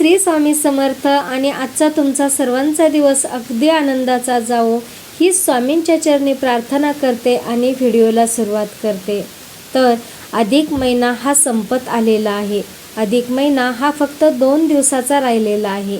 श्री स्वामी समर्थ आणि आजचा तुमचा सर्वांचा दिवस अगदी आनंदाचा जावो. ही स्वामींच्या चरणी प्रार्थना करते आणि व्हिडिओला सुरुवात करते. तर अधिक महिना हा संपत आलेला आहे. अधिक महिना हा फक्त दोन दिवसाचा राहिलेला आहे.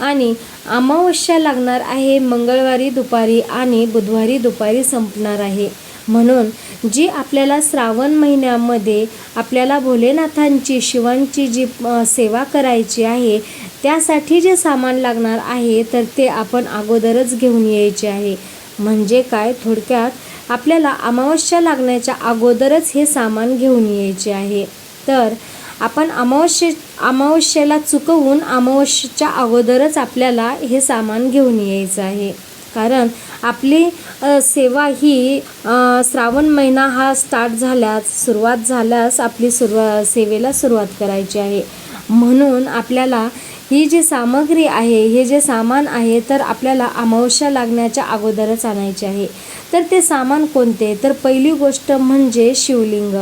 आणि अमावस्या लागणार आहे मंगळवारी दुपारी आणि बुधवारी दुपारी संपणार आहे. म्हणून जी आपल्याला श्रावण महिन्यामध्ये आपल्याला भोलेनाथांची शिवांची जी सेवा करायची आहे त्यासाठी जे सामान लागणार आहे तर ते आपण अगोदरच घेऊन यायचे आहे. म्हणजे काय? थोडक्यात आपल्याला अमावस्या लागण्याच्या अगोदरच हे सामान घेऊन यायचे आहे. तर आपण अमावस्ये अमावस्येला चुकवून अमावस्येच्या अगोदरच आपल्याला हे सामान घेऊन यायचं आहे. कारण आपली सेवा ही श्रावण महिना हा स्टार्ट झाल्यास सुरुवात झाल्यास आपली सुरुवा सेवेला सुरुवात करायची आहे. म्हणून आपल्याला ही जी सामग्री आहे हे जे सामान आहे तर आपल्याला अमावस्या लागण्याच्या अगोदरच आणायचे आहे. तर ते सामान कोणते? तर पहिली गोष्ट म्हणजे शिवलिंग.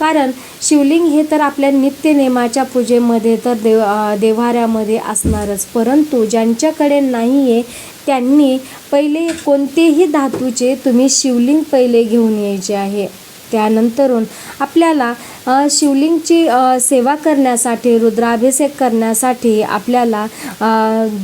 कारण शिवलिंग हे तर आपल्या नित्यनेमाच्या पूजेमध्ये तर देव देव्हाऱ्यामध्ये असणारच. परंतु ज्यांच्याकडे नाही आहे त्यांनी पहिले कोणतेही धातूचे तुम्ही शिवलिंग पहिले घेऊन यायचे आहे. त्यानंतरून आपल्याला शिवलिंगची सेवा करण्यासाठी रुद्राभिषेक करण्यासाठी आपल्याला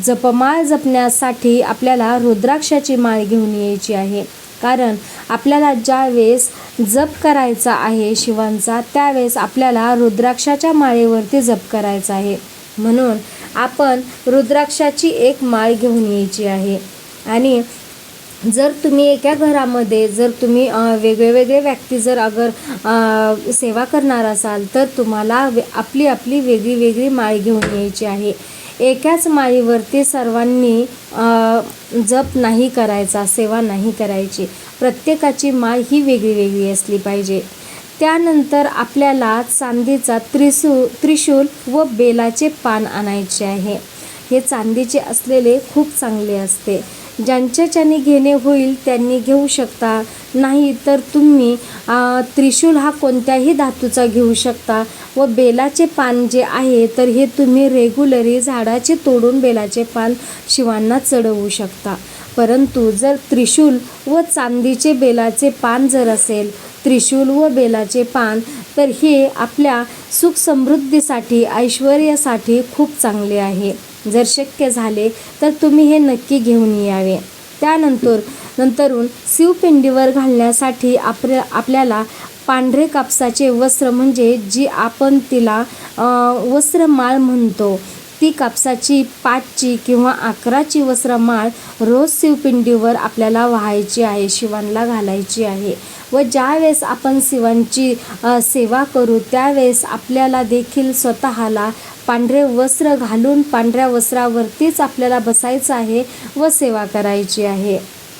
जपमाळ जपण्यासाठी आपल्याला रुद्राक्षाची माळ घेऊन यायची आहे. कारण आपल्याला ज्यावेळेस जप करायचा आहे शिवांचा त्यावेळेस आपल्याला रुद्राक्षाच्या माळेवरती जप करायचा आहे. म्हणून आपण रुद्राक्षाची एक माळ घेऊन यायची आहे. आणि जर तुम्ही एका घरामध्ये जर तुम्ही वेगळे वेगळे व्यक्ती जर अगर सेवा करणार असाल तर तुम्हाला आपली आपली वेगळी वेगळी माळ घेऊन यायची आहे. एकाच माळीवरती सर्वांनी जप नाही करायचा सेवा नाही करायची. प्रत्येकाची माळ ही वेगळी वेगळी असली पाहिजे. त्यानंतर आपल्याला चांदीचा त्रिशू त्रिशूल व बेलाचे पान आणायचे आहे. हे चांदीचे असलेले खूप चांगले असते. ज्यांच्याच्याने घेणे होईल त्यांनी घेऊ शकता. नाही तर तुम्ही त्रिशूल हा कोणत्याही धातूचा घेऊ शकता व बेलाचे पान जे आहे तर हे तुम्ही रेग्युलरी झाडाचे तोडून बेलाचे पान शिवांना चढवू शकता. परंतु जर त्रिशूल व चांदीचे बेलाचे पान जर असेल त्रिशूल व बेलाचे पान तर हे आपल्या सुखसमृद्धीसाठी ऐश्वर्यासाठी खूप चांगले आहे. जर शक्य झाले तर तुम्ही हे नक्की घेऊन यावे. त्यानंतर नंतरून शिवपिंडीवर घालण्यासाठी आपल्या आपल्याला पांढरे कापसाचे वस्त्र म्हणजे जी आपण तिला वस्त्रमाळ म्हणतो ती कापसाची पाचची किंवा अकराची वस्त्रमाळ रोज शिवपिंडीवर आपल्याला व्हायची आहे शिवांना घालायची आहे. व ज्यावेळेस आपण शिवांची सेवा करू त्यावेळेस आपल्याला देखील स्वतःला पांढरे वस्त्र घालून पांढऱ्या वस्त्रावरतीच आपल्याला बसायचं आहे व सेवा करायची आहे.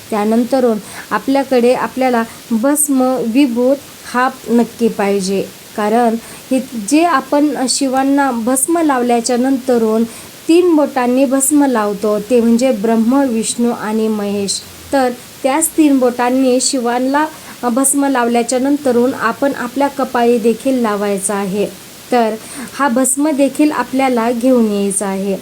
त्यानंतरून आपल्याकडे आपल्याला भस्म विभूत हा नक्की पाहिजे. कारण हे जे आपण शिवांना भस्म लावल्याच्या नंतरून तीन बोटांनी भस्म लावतो ते म्हणजे ब्रह्म विष्णू आणि महेश. तर त्याच तीन बोटांनी शिवांना भस्म लावल्याच्या नंतरून आपण आपल्या कपाळी देखील लावायचा आहे. तर हा भस्म देखील आपल्याला घेऊन यायचा आहे.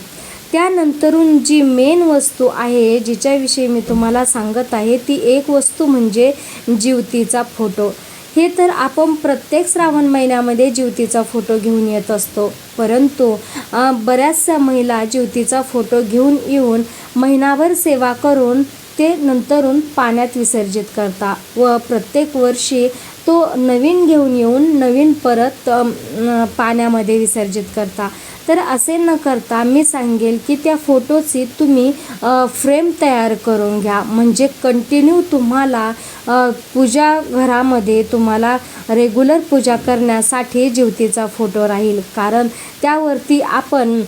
त्यानंतरून जी मेन वस्तू आहे जिच्याविषयी मी तुम्हाला सांगत आहे ती एक वस्तू म्हणजे जीवतीचा फोटो. हे तर आपण प्रत्येक श्रावण महिन्यामध्ये जीवतीचा फोटो घेऊन येत असतो. परंतु बऱ्याचशा महिला जीवतीचा फोटो घेऊन येऊन महिनाभर सेवा करून ते नंतरून पाण्यात विसर्जित करता व प्रत्येक वर्षी तो नवीन घेऊन येऊन नवीन परत पाण्यामध्ये विसर्जित करता. तर असे न करता मी सांगेल की त्या फोटोची तुम्ही फ्रेम तयार करून घ्या. म्हणजे कंटिन्यू तुम्हाला पूजा घरामध्ये तुम्हाला रेग्युलर पूजा करण्यासाठी ज्योतीचा फोटो राहील. कारण त्यावरती आपण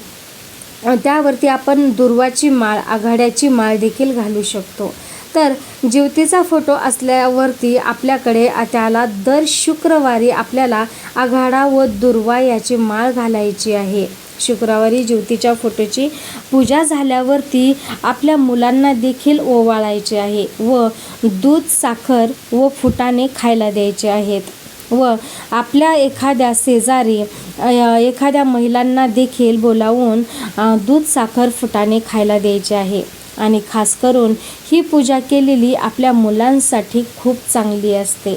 त्यावरती आपण दुर्वाची माळ आघाड्याची माळ देखील घालू शकतो. तर जीवतीचा फोटो असल्यावरती आपल्याकडे त्याला दर शुक्रवारी आपल्याला आघाडा व दुर्वा याची माळ घालायची आहे. शुक्रवारी ज्योतीच्या फोटोची पूजा झाल्यावरती आपल्या मुलांना देखील ओवाळायचे आहे व दूध साखर व फुटाणे खायला द्यायचे आहेत. व आपल्या एखाद्या शेजारी एखाद्या महिलांना देखील बोलावून दूध साखर फुटाने खायला द्यायचे आहे. आणि खास करून ही पूजा केलेली आपल्या मुलांसाठी खूप चांगली असते.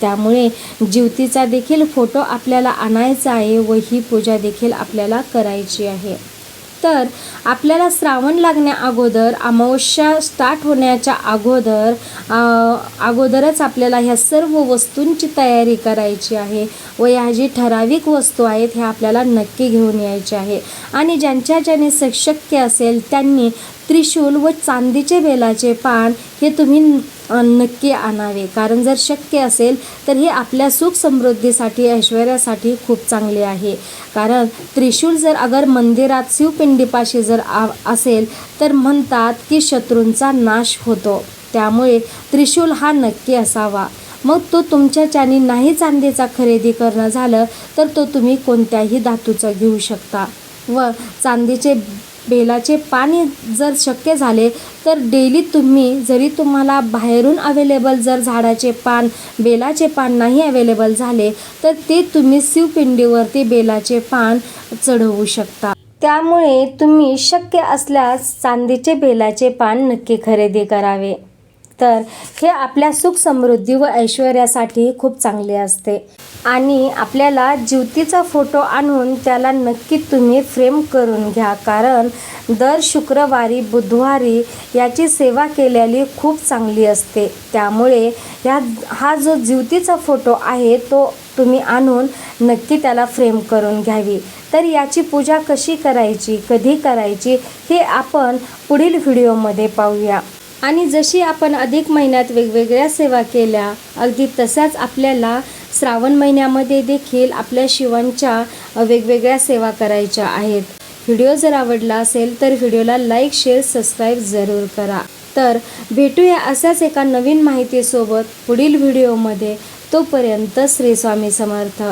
त्यामुळे ज्योतीचा देखील फोटो आपल्याला आणायचा आहे व ही पूजा देखील आपल्याला करायची आहे. तर आपल्याला श्रावण लागण्या अगोदर अमावस्या स्टार्ट होण्याच्या अगोदर अगोदरच आपल्याला ह्या सर्व वस्तूंची तयारी करायची आहे व ह्या जी ठराविक वस्तू आहेत ह्या आपल्याला नक्की घेऊन यायच्या आहे. आणि ज्यांच्या ज्याने स- शक्य असेल त्यांनी त्रिशूल व चांदीचे बेलाचे पान हे तुम्ही नक्की आणावे. कारण जर शक्य असेल तर हे आपल्या सुख समृद्धीसाठी ऐश्वर्यासाठी खूप चांगले आहे. कारण त्रिशूल जर अगर मंदिरात शिवपिंडीपाशी जर आ असेल तर म्हणतात की शत्रूंचा नाश होतो. त्यामुळे त्रिशूल हा नक्की असावा. मग तो तुमच्याच्यानी नाही चांदीचा खरेदी करणं झालं तर तो तुम्ही कोणत्याही धातूचं घेऊ शकता. व चांदीचे बेलाचे पाणी जर शक्य झाले तर डेली तुम्ही जरी तुम्हाला बाहेरून अवेलेबल जर झाडाचे पान बेलाचे पान नाही अवेलेबल झाले तर ते तुम्ही शिवपिंडीवरती बेलाचे पान चढवू शकता. त्यामुळे तुम्ही शक्य असल्यास चांदीचे बेलाचे पान नक्की खरेदी करावे. तर हे आपल्या सुख समृद्धी व ऐश्वर्यासाठी खूप चांगले असते. आणि आपल्याला ज्योतीचा फोटो आणून त्याला नक्की तुम्ही फ्रेम करून घ्या. कारण दर शुक्रवारी बुधवारी याची सेवा केलेली खूप चांगली असते. त्यामुळे ह्या हा जो ज्योतीचा फोटो आहे तो तुम्ही आणून नक्की त्याला फ्रेम करून घ्यावी. तर याची पूजा कशी करायची कधी करायची हे आपण पुढील व्हिडिओमध्ये पाहूया. आणि जशी आपण अधिक महिन्यात वेगवेगळ्या सेवा केल्या अगदी तशाच आपल्याला श्रावण महिन्यामध्ये देखील आपल्या शिवांच्या वेगवेगळ्या सेवा करायच्या आहेत. व्हिडिओ जर आवडला असेल तर व्हिडिओला लाईक शेअर सबस्क्राईब जरूर करा. तर भेटूया अशाच एका नवीन माहितीसोबत पुढील व्हिडिओमध्ये. तोपर्यंत श्री स्वामी समर्थ.